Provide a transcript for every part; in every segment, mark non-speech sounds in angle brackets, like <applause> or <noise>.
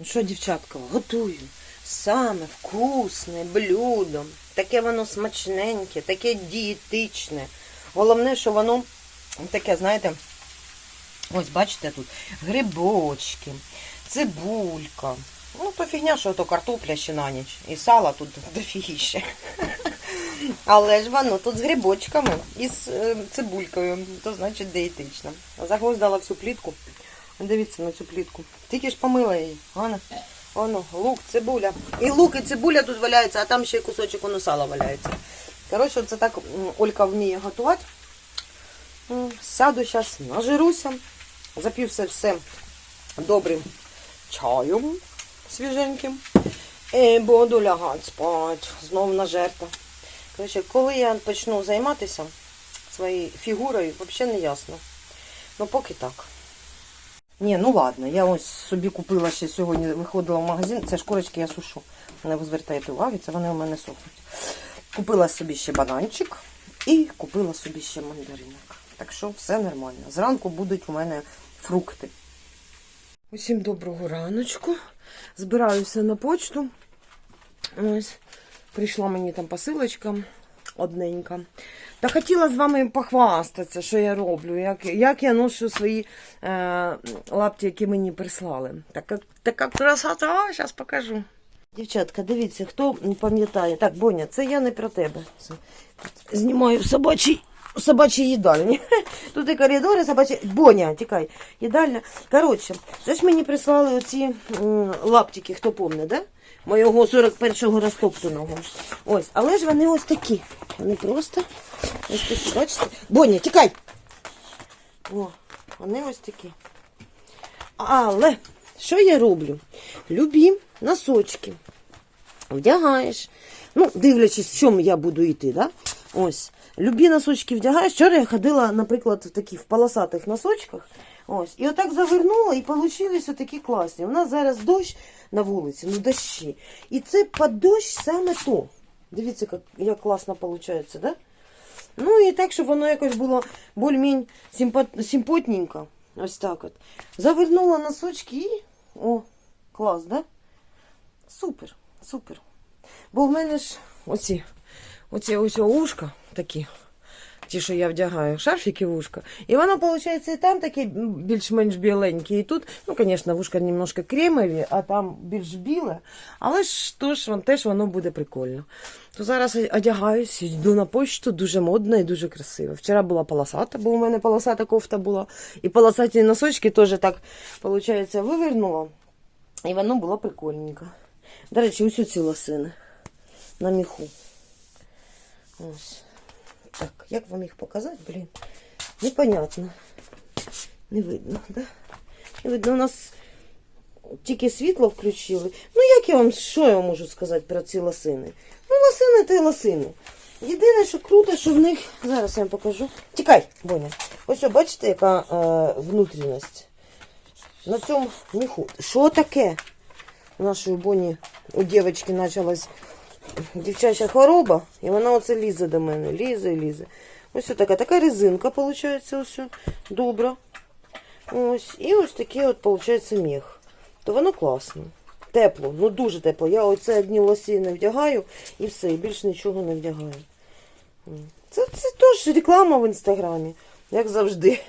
Ну що, дівчатка, готую саме вкусне блюдо. Таке воно смачненьке, таке дієтичне. Головне, що воно таке, знаєте, ось бачите тут грибочки, цибулька. Ну, то фігня, що то картопля ще на ніч. І сала тут <laughs> дофігіще. Але ж воно тут з грибочками і з е, цибулькою, то значить дієтично. Загоздала всю плітку. Дивіться на цю плітку. Тільки ж помила її. Ана. Воно, лук, цибуля. І лук, і цибуля тут валяється, а там ще й кусочок воно сала валяється. Коротше, це так Олька вміє готувати. Сяду зараз, нажируся, зап'ю все, все добрим чаєм свіженьким. І буду лягати спати, знову на жертву. Коротше, коли я почну займатися своєю фігурою, взагалі не ясно. Ну, поки так. Ні, ну ладно, я ось собі купила ще сьогодні, виходила в магазин. Це шкурочки я сушу. Не ви звертаєте увагу, це вони у мене сохнуть. Купила собі ще бананчик і купила собі ще мандаринок. Так що все нормально. Зранку будуть у мене фрукти. Усім доброго раночку. Збираюся на почту. Ось прийшла мені там посилочка одненька. Та хотіла з вами похвастатися, що я роблю, як, як я ношу свої е, лапті, які мені прислали. Така, така красота, зараз покажу. Дівчатка, дивіться, хто пам'ятає. Так, Боня, це я не про тебе. Це, знімаю в собачій їдальні. <laughs> Тут і коридори, собачі. Боня, тікай, їдальня. Коротше, це ж мені прислали оці лаптики, хто помне, да? Моєго 41-го розтоптаного. Ось, але ж вони ось такі. Вони просто ось такі, бачите? Боня, тікай! О, вони ось такі. Але що я роблю? Любі носочки. Вдягаєш. Ну, дивлячись, в чому я буду йти, да? Ось. Любі носочки вдягаєш. Вчора я ходила, наприклад, в таких в полосатих носочках. Ось. І отак завернула, і получились отакі класні. У нас зараз дощ на вулиці, ну дощі. І це під дощ саме то. Дивіться, як, як класно виходить, да? Ну і так, щоб воно якось було більш-менш симпот- симпотненько. Ось так от. Завернула носочки і. О, клас, да? Супер, супер. Бо в мене ж оці, оці ось ушка такі, ті, що я вдягаю, шарфіки вушка. І воно, виходить, і там такі більш-менш біленькі. І тут, ну, звісно, вушка немножко кремові, а там більш біле. Але ж тож, вон, теж воно буде прикольно. То зараз одягаюсь, йду на почту, дуже модно і дуже красиво. Вчора була полосата, бо у мене полосата кофта була. І полосаті носочки теж так, виходить, вивернула. І воно було прикольненько. До речі, ось ці лосини на міху. Ось. Так, як вам їх показати, блін? Непонятно. Не видно, да? Не видно, у нас тільки світло включили. Ну, як я вам, що я вам можу сказати про ці лосини? Ну, лосини та й лосини. Єдине, що круто, що в них. Зараз я вам покажу. Тікай, Боня. Ось, бачите, яка е, внутрішність. На цьому міху. Що таке? У нашої Боні у дівчинки почалась дівчача хвороба, і вона оце лізе до мене. Лізе лізе. Ось така, така резинка, виходить, ось добра. Ось. І ось такий от, виходить, міх. То воно класно. Тепло, ну дуже тепло. Я оце одні лосіни вдягаю і все, і більше нічого не вдягаю. Це, це теж реклама в інстаграмі, як завжди.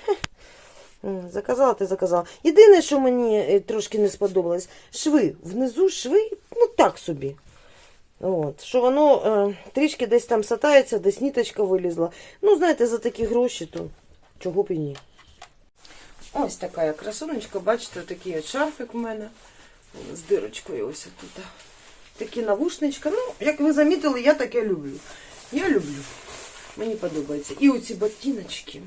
<laughs> Заказала, ти заказала. Єдине, що мені е, трошки не сподобалось, шви. Внизу шви, ну так собі. От, що воно е, трішки десь там сатається, десь ніточка вилізла. Ну, знаєте, за такі гроші, то чого б і ні. Ось така я красунечка, бачите, такий от шарфик у мене з дирочкою ось тут. Такі навушничка. Ну, як ви замітили, я таке люблю. Я люблю. Мені подобається. І оці ботиночки.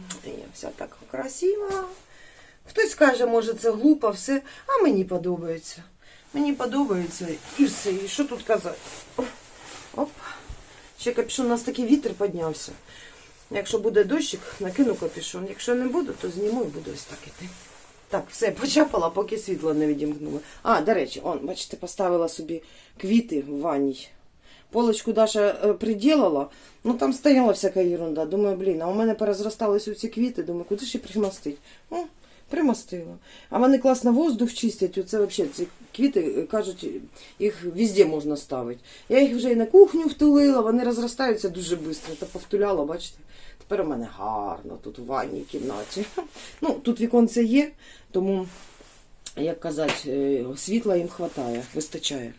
Вся така красива. Хтось скаже, може, це глупо, все, а мені подобається. Мені подобається і все. І що тут казати? Оп. Ще капюшон, у нас такий вітер піднявся. Якщо буде дощик, накину капюшон. Якщо не буду, то зніму і буду ось так іти. Так, все, почапала, поки світло не відімкнуло. А, до речі, он, бачите, поставила собі квіти в ванній. Полочку Даша е, приділила, ну там стояла всяка ерунда. Думаю, блін, а у мене порозростались ці квіти, думаю, куди ж їх примостити? Примостила. А вони класно воздух чистять. Оце взагалі ці квіти е, кажуть, їх везде можна ставити. Я їх вже і на кухню втулила, вони розростаються дуже швидко. Та повтуляла, бачите. Тепер у мене гарно тут у ванній кімнаті. <laughs> Ну, тут віконце є, тому, як казати, е, світла їм вистачає, вистачає.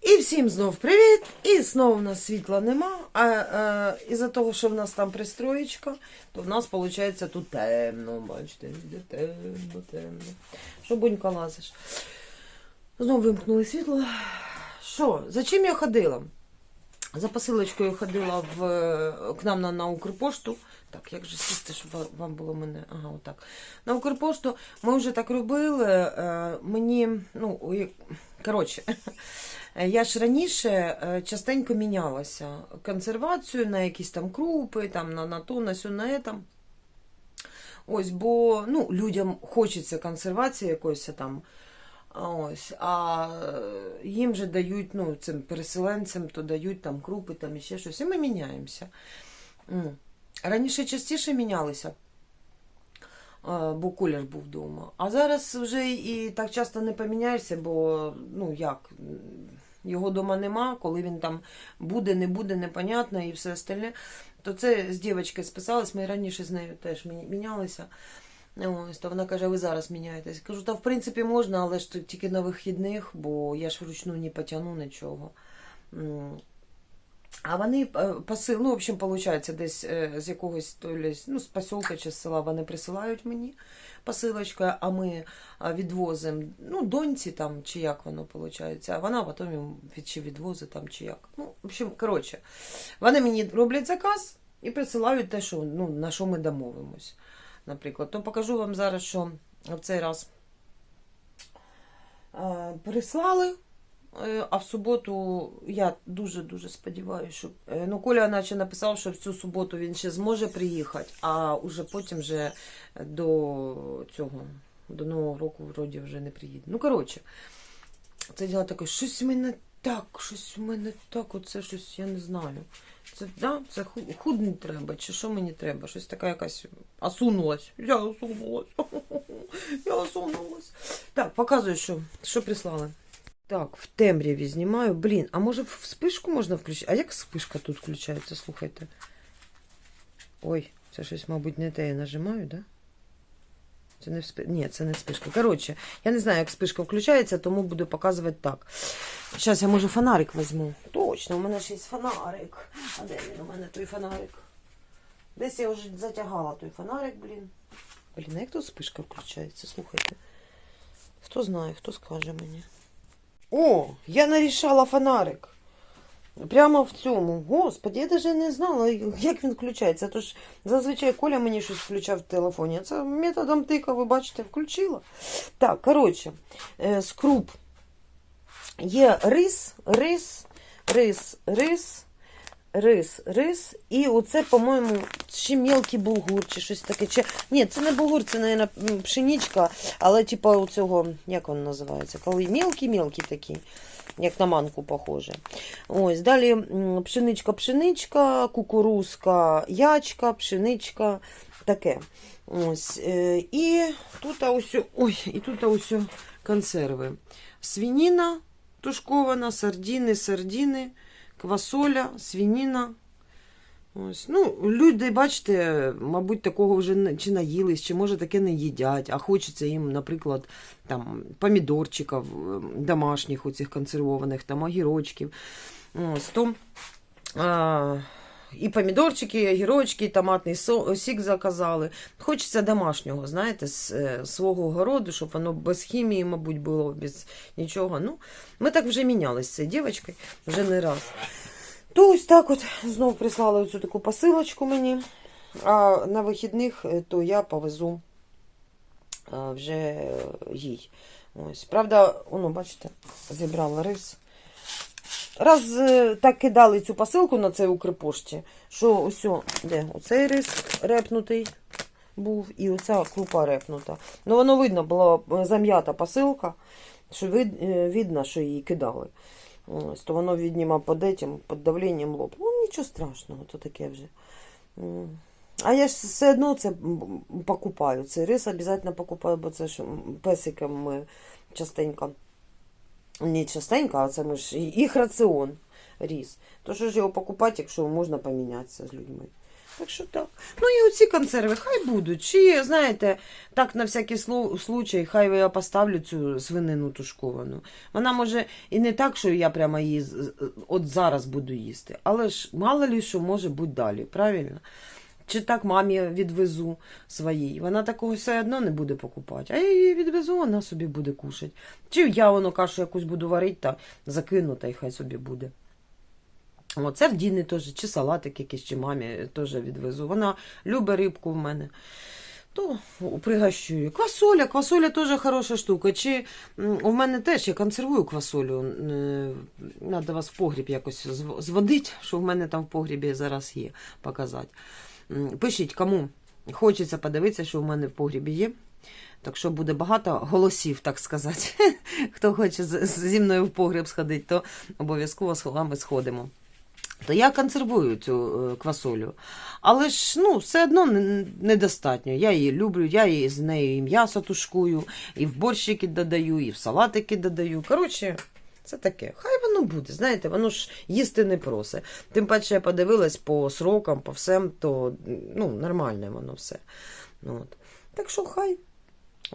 І всім знов привіт! І знову в нас світла нема. А е, із-за того, що в нас там пристроєчка, то в нас виходить тут темно. Бачите, де темно, темно. Що бунька лазиш? Знову вимкнули світло. Що, за чим я ходила? За посилочкою ходила в, к нам на, на Укрпошту. Так, як же сісти, щоб вам було мене. Ага, отак. На Укрпошту ми вже так робили. Е, мені, ну, коротше. <laughs> Я ж раніше е, частенько мінялася консервацію на якісь там крупи, там на, на то, на сю, на там. Ось, бо ну, людям хочеться консервації якоїсь там. Ось, а е, їм же дають, ну, цим переселенцям, то дають там крупи, там і ще щось. І ми міняємося. Раніше частіше мінялися, бо колір був вдома. А зараз вже і так часто не поміняєшся, бо ну як, його вдома нема, коли він там буде, не буде, непонятно і все остальне. То це з дівчинкою списалась, ми раніше з нею теж мінялися. Ось, то вона каже, ви зараз міняєтесь. Кажу, та в принципі можна, але ж тільки на вихідних, бо я ж вручну не потягну нічого. А вони е, посил, ну, в общем, виходить, десь е, з якогось ну, з посілка чи з села вони присилають мені посилочкою, а ми відвозимо ну, доньці там, чи як воно виходить, а вона потім чи відвозить там, чи як. Ну, в общем, коротше, вони мені роблять заказ і присилають те, що, ну, на що ми домовимось. Наприклад, то покажу вам зараз, що в цей раз е, прислали. Е, А в суботу я дуже-дуже сподіваюся, що е, ну, Коля наче написав, що в цю суботу він ще зможе приїхати, а уже потім вже до цього, до Нового року вроді вже не приїде. Ну, коротше, це діло таке, щось в мене так, щось в мене так, оце щось, я не знаю. Це, да, це ху- треба, чи що мені треба? Щось така якась осунулась. Я осунулась. <laughs> Я осунулась. Так, показую, що, що прислали. Так, в темряві знімаю. Блін, а може в спишку можна включити? А як спишка тут включається? Слухайте. Ой, це щось, мабуть, не те я нажимаю, да? Це не вспи... Ні, це не спишка. Коротше, я не знаю, як спишка включається, тому буду показувати так. Зараз я може фонарик візьму. Точно, у мене ж є фонарик. А де він у мене той фонарик? Десь я вже затягала той фонарик, блін. Блін, а як тут спишка включається? Слухайте. Хто знає, хто скаже мені. О, я нарішала фонарик. Прямо в цьому. Господи, я даже не знала, як він включається. Тож зазвичай Коля мені щось включав в телефоні. Це методом тика, ви бачите, включила. Так, коротше, е, з круп. Є рис, рис, рис, рис, рис, рис. І оце, по-моєму, ще мелкий булгур, чи щось таке. Чи... Ні, це не булгур, це, мабуть, пшеничка, але типу у цього, як він називається? Коли мелкий-мелкий такий, як на манку похоже. Ось, далі пшеничка, пшеничка, кукурузка, ячка, пшеничка, таке. Ось. е, І тут ось, ой, і тут ось консерви. Свініна тушкована, сардіни, сардіни, квасоля, свініна. Ось. Ну, люди, бачите, мабуть, такого вже чи наїлись, чи може таке не їдять, а хочеться їм, наприклад, там, помідорчиків ем, домашніх, оцих консервованих, там, огірочків. Ось, то, а, і помідорчики, і огірочки, і томатний сік заказали. Хочеться домашнього, знаєте, з е, свого городу, щоб воно без хімії, мабуть, було, без нічого. Ну, ми так вже мінялися з цією дівчинкою вже не раз. То ось так от знов прислали оцю таку посилочку мені. А на вихідних е, то я повезу е, вже їй. Ось. Правда, воно, бачите, зібрала рис. Раз е, так кидали цю посилку на цей Укрпошті, що ось, де оцей рис репнутий був, і оця крупа репнута. Ну, воно видно, була е, зам'ята посилка, що вид, е, видно, що її кидали. Ось, то воно, видимо, під этим, під давленням лоб. Ну, нічого страшного, то таке вже. А я ж все одно це покупаю. Цей рис обов'язково покупаю, бо це ж м, песикам ми частенько. Не частенько, а це ми ж їх раціон ріс. То що ж його покупати, якщо можна помінятися з людьми. Так що так. Ну і оці консерви хай будуть. Чи, знаєте, так на всякий слу- случай, хай я поставлю цю свинину тушковану. Вона може і не так, що я прямо її от зараз буду їсти. Але ж мало ли що може бути далі, правильно? Чи так мамі відвезу своїй. Вона такого все одно не буде покупати. А я її відвезу, вона собі буде кушати. Чи я воно кашу якусь буду варити та закину, та й хай собі буде. О, в Діни теж, чи салатик якийсь, чи мамі теж відвезу. Вона любить рибку в мене. То пригощую. Квасоля, квасоля теж хороша штука. Чи у мене теж я консервую квасолю. Треба вас в погріб якось зводити, що в мене там в погрібі зараз є, показати. Пишіть, кому хочеться подивитися, що в мене в погрібі є. Так що буде багато голосів, так сказати. <laughs> Хто хоче зі мною в погріб сходити, то обов'язково з вами сходимо. То я консервую цю е, квасолю. Але ж ну, все одно недостатньо. Я її люблю, я її з нею і м'ясо тушкую, і в борщики додаю, і в салатики додаю. Коротше, це таке. Хай воно буде. Знаєте, воно ж їсти не просить. Тим паче я подивилась по срокам, по всем, то ну, нормальне воно все. От. Так що хай.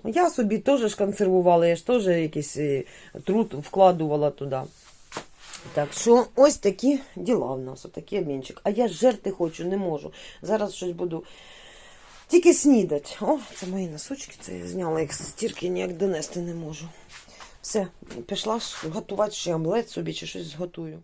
Я собі теж ж консервувала, я ж теж якийсь е, труд вкладувала туди. Так що ось такі діла в нас, отакий обмінчик. А я жерти хочу, не можу. Зараз щось буду тільки снідати. О, це мої носочки, це я зняла їх з стірки, ніяк донести не можу. Все, пішла готувати ще омлет собі чи щось зготую.